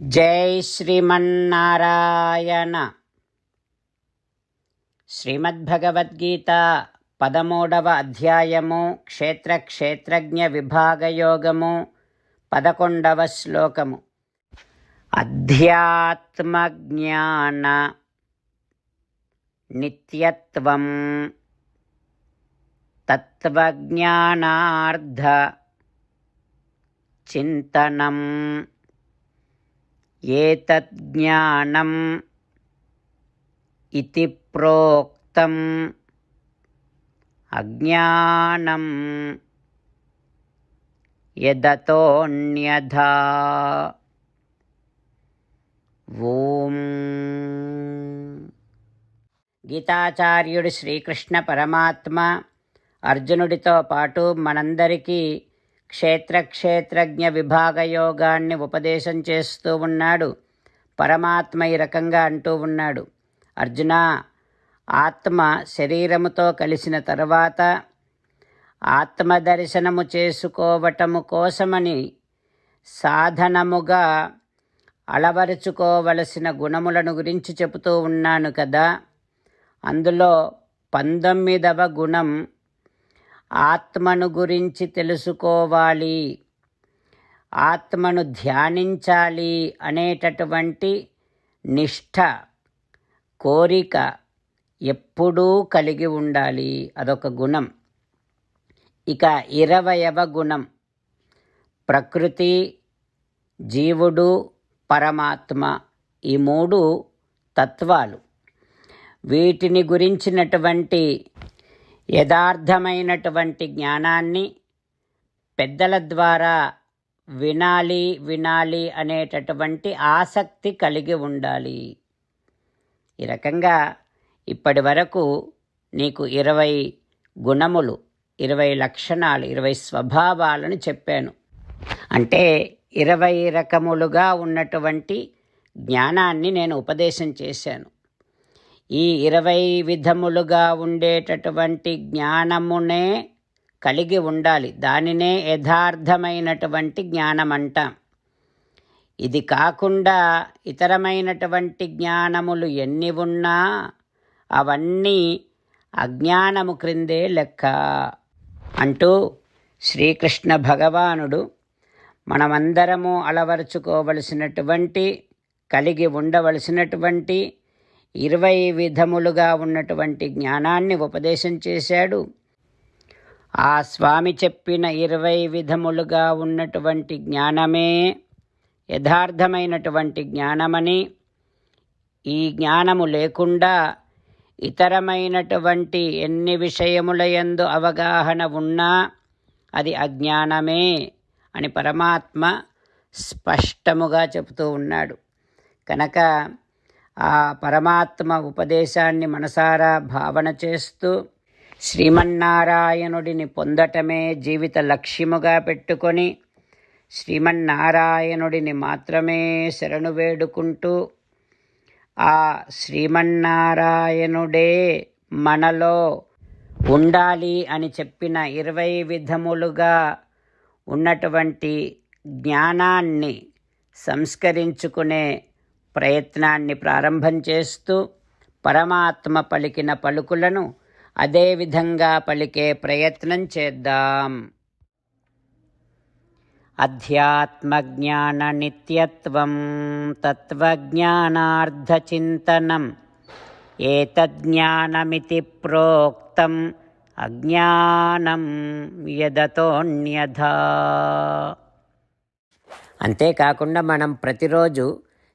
జై శ్రీమన్నారాయణ. శ్రీమద్భగవద్గీత పదమూడవ అధ్యాయము క్షేత్ర క్షేత్రజ్ఞ విభాగయోగము పదకొండవ శ్లోకము. అధ్యాత్మజ్ఞాన నిత్యత్వం తత్వజ్ఞానార్థ చింతనం ఏతజ్ఞానం ఇతి ప్రోక్తం అజ్ఞానం యదతోన్యథా ఓం గీతాచార్యుడు శ్రీకృష్ణ పరమాత్మ అర్జునుడితో పాటు మనందరికీ క్షేత్రక్షేత్రజ్ఞ విభాగయోగాన్ని విభాగ యోగాన్ని ఉపదేశం చేస్తూ ఉన్నాడు. పరమాత్మ ఈ రకంగా అంటూ ఉన్నాడు. అర్జున ఆత్మ శరీరముతో కలిసిన తర్వాత ఆత్మ దర్శనము చేసుకోవటము కోసమని సాధనముగా అలవరుచుకోవలసిన గుణములను గురించి చెబుతూ ఉన్నాను కదా. అందులో పంతొమ్మిదవ గుణం ఆత్మను గురించి తెలుసుకోవాలి. ఆత్మను ధ్యానించాలి అనేటటువంటి నిష్ఠ కోరిక ఎప్పుడూ కలిగి ఉండాలి. అదొక గుణం. ఇక ఇరవయవ గుణం. ప్రకృతి జీవుడు పరమాత్మ ఈ మూడు తత్వాలు. వీటిని గురించినటువంటి యథార్థమైనటువంటి జ్ఞానాన్ని పెద్దల ద్వారా వినాలి వినాలి అనేటటువంటి ఆసక్తి కలిగి ఉండాలి. ఈ రకంగా ఇప్పటి వరకు నీకు ఇరవై గుణములు ఇరవై లక్షణాలు ఇరవై స్వభావాలను చెప్పాను. అంటే ఇరవై రకములుగా ఉన్నటువంటి జ్ఞానాన్ని నేను ఉపదేశం చేశాను. ఈ ఇరవై విధములుగా ఉండేటటువంటి జ్ఞానమునే కలిగి ఉండాలి. దానినే యథార్థమైనటువంటి జ్ఞానం అంటాం ఇది కాకుండా ఇతరమైనటువంటి జ్ఞానములు ఎన్ని ఉన్నా అవన్నీ అజ్ఞానము క్రిందే లెక్క అంటూ శ్రీకృష్ణ భగవానుడు మనమందరము అలవరుచుకోవలసినటువంటి కలిగి ఉండవలసినటువంటి ఇరవై విధములుగా ఉన్నటువంటి జ్ఞానాన్ని ఉపదేశం చేశాడు. ఆ స్వామి చెప్పిన ఇరవై విధములుగా ఉన్నటువంటి జ్ఞానమే యథార్థమైనటువంటి జ్ఞానమని ఈ జ్ఞానము లేకుండా ఇతరమైనటువంటి ఎన్ని విషయములయందు అవగాహన ఉన్నా అది అజ్ఞానమే అని పరమాత్మ స్పష్టముగా చెబుతూ ఉన్నాడు. కనుక ఆ పరమాత్మ ఉపదేశాన్ని మనసారా భావన చేస్తూ శ్రీమన్నారాయణుడిని పొందటమే జీవిత లక్ష్యముగా పెట్టుకొని శ్రీమన్నారాయణుడిని మాత్రమే శరణు వేడుకుంటూ ఆ శ్రీమన్నారాయణుడే మనలో ఉండాలి అని చెప్పిన ఇరవై విధములుగా ఉన్నటువంటి జ్ఞానాన్ని సంస్కరించుకునే ప్రయత్నాన్ని ప్రారంభం చేస్తూ పరమాత్మ పలికిన పలుకులను అదేవిధంగా పలికే ప్రయత్నం చేద్దాం. అధ్యాత్మజ్ఞాన నిత్యత్వం తత్వజ్ఞానార్థచింతనం ఏతజ్ఞానమితి ప్రోక్తం అజ్ఞానం యదతోన్యథా అంతేకాకుండా మనం ప్రతిరోజు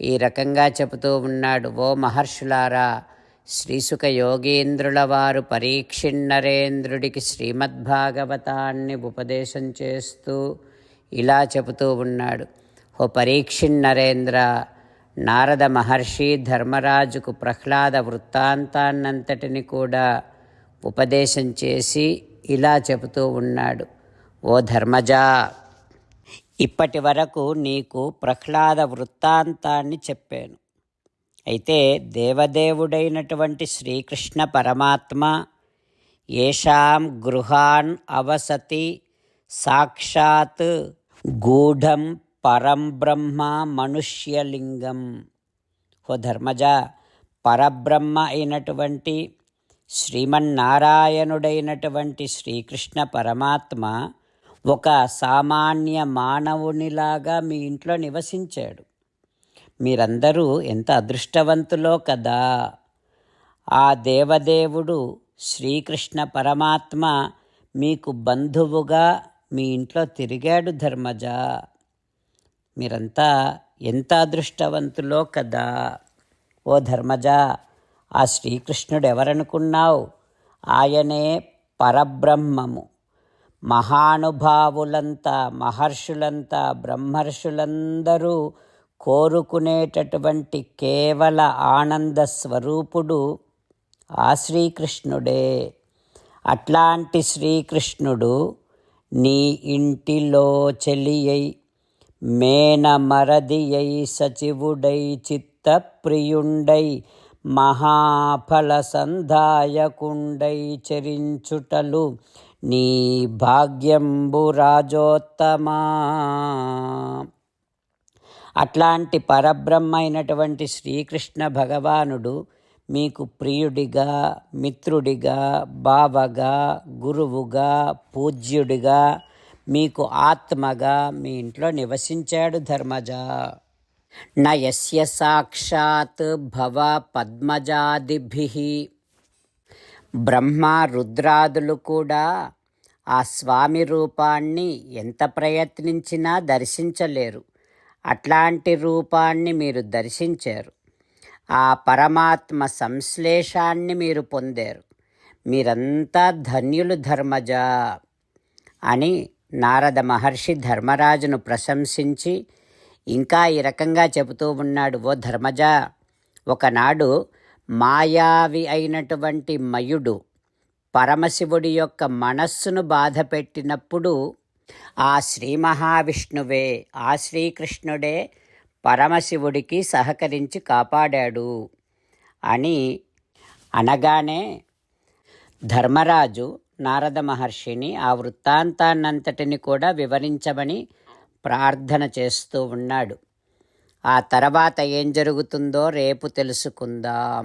ఈ రకంగా చెబుతూ ఉన్నాడు. ఓ మహర్షులారా శ్రీసుక యోగేంద్రుల వారు పరీక్షిణరేంద్రుడికి శ్రీమద్భాగవతాన్ని ఉపదేశం చేస్తూ ఇలా చెబుతూ ఉన్నాడు. ఓ పరీక్షిణరేంద్ర నారద మహర్షి ధర్మరాజుకు ప్రహ్లాద వృత్తాంతాన్నంతటిని కూడా ఉపదేశం చేసి ఇలా చెబుతూ ఉన్నాడు. ఓ ధర్మజా ఇప్పటి వరకు నీకు ప్రహ్లాద వృత్తాంతాన్ని చెప్పాను. అయితే దేవదేవుడైనటువంటి శ్రీకృష్ణ పరమాత్మ ఏషాం గృహాన్ అవసతి సాక్షాత్ గూఢం పరం బ్రహ్మ మనుష్యలింగం. ఓ ధర్మజ పరబ్రహ్మ అయినటువంటి శ్రీమన్నారాయణుడైనటువంటి శ్రీకృష్ణ పరమాత్మ ఒక సామాన్య మానవునిలాగా మీ ఇంట్లో నివసించాడు. మీరందరూ ఎంత అదృష్టవంతులో కదా! ఆ దేవదేవుడు శ్రీకృష్ణ పరమాత్మ మీకు బంధువుగా మీ ఇంట్లో తిరిగాడు ధర్మజ. మీరంతా ఎంత అదృష్టవంతులో కదా! ఓ ధర్మజ ఆ శ్రీకృష్ణుడు ఎవరనుకున్నావు ఆయనే పరబ్రహ్మము. మహానుభావులంతా మహర్షులంతా బ్రహ్మర్షులందరూ కోరుకునేటటువంటి కేవల ఆనంద స్వరూపుడు ఆ శ్రీకృష్ణుడే. అట్లాంటి శ్రీకృష్ణుడు నీ ఇంటిలో చెలియై మేనమరదియై సచివుడై చిత్తప్రియుండై మహాఫల సంధాయకుండై చరించుటలు నీ భాగ్యంబు రాజోత్తమా. అట్లాంటి పరబ్రహ్మ అయినటువంటి శ్రీకృష్ణ భగవానుడు మీకు ప్రియుడిగా మిత్రుడిగా బావగా గురువుగా పూజ్యుడిగా మీకు ఆత్మగా మీ ఇంట్లో నివసించాడు ధర్మజ. నయస్య సాక్షాత్ భవ పద్మజాదిభి. బ్రహ్మ రుద్రాదులు కూడా ఆ స్వామి రూపాన్ని ఎంత ప్రయత్నించినా దర్శించలేరు. అట్లాంటి రూపాన్ని మీరు దర్శించారు. ఆ పరమాత్మ సంశ్లేషాన్ని మీరు పొందారు. మీరంతా ధన్యులు ధర్మజ అని నారద మహర్షి ధర్మరాజును ప్రశంసించి ఇంకా ఈ రకంగా చెబుతూ ఉన్నాడు ఓ ధర్మజ ఒకనాడు మాయావి అయినటువంటి మయుడు పరమశివుడి యొక్క మనస్సును బాధ పెట్టినప్పుడు ఆ శ్రీ మహావిష్ణువే ఆ శ్రీకృష్ణుడే పరమశివుడికి సహకరించి కాపాడాడు అని అనగానే ధర్మరాజు నారద మహర్షిని ఆ వృత్తాంతాన్నంతటిని కూడా వివరించమని ప్రార్థన చేస్తూ ఉన్నాడు. ఆ తర్వాత ఏం జరుగుతుందో రేపు తెలుసుకుందాం.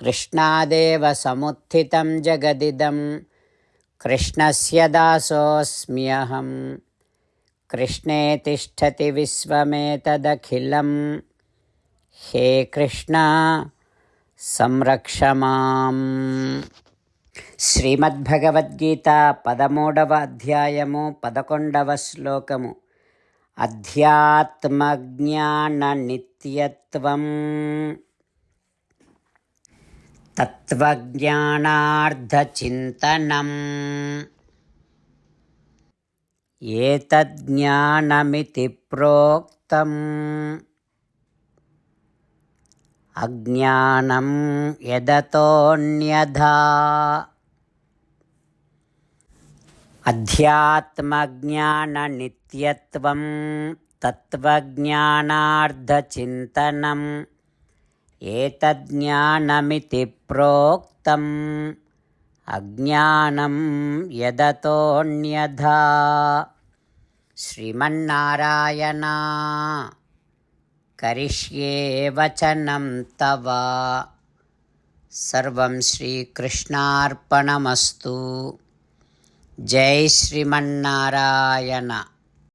కృష్ణాదేవ సముత్థితం జగదిదం కృష్ణస్య దాసోऽస్మ్యహం కృష్ణే తిష్టతి విశ్వమేతదఖిలం. హే కృష్ణ సంరక్షమాం శ్రీమద్భగవద్గీత పదమూడవ అధ్యాయము పదకొండవ శ్లోకము. అధ్యాత్మజ్ఞాన నిత్యత్వం తత్వజ్ఞానార్థచింతనం ఏతజ్ఞానమితి ప్రోక్తం అజ్ఞానం యదతోన్యథా అధ్యాత్మజ్ఞాననిత్యత్వం తత్వజ్ఞానార్థచింతనం ఏతజ్ఞానమితి ప్రోక్తం అజ్ఞానం యదతోన్యథా శ్రీమన్నారాయణ కరిష్యే వచనం తవ. సర్వం శ్రీకృష్ణార్పణమస్తు. జై శ్రీమన్నారాయణ.